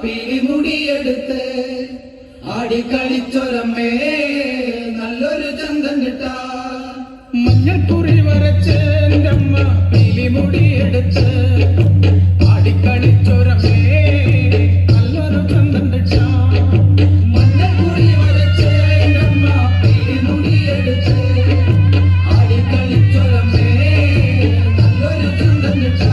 പിടിമുടിയെടുത്ത് ആടിക്കളിച്ചൊരമ്മേ നല്ലൊരു ചന്തം കിട്ടാ മഞ്ഞക്കുറി വരച്ച് എന്റെ ആടിക്കളിച്ചൊരമ്മേ നല്ലൊരു ചന്തം കിട്ടാ മഞ്ഞക്കുറി വരച്ച് എന്റെ അമ്മ പിലിമുടിയെടുത്ത് ആടിക്കളിച്ചൊരമ്മേ നല്ലൊരു കിട്ടാ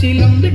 சிலம்பு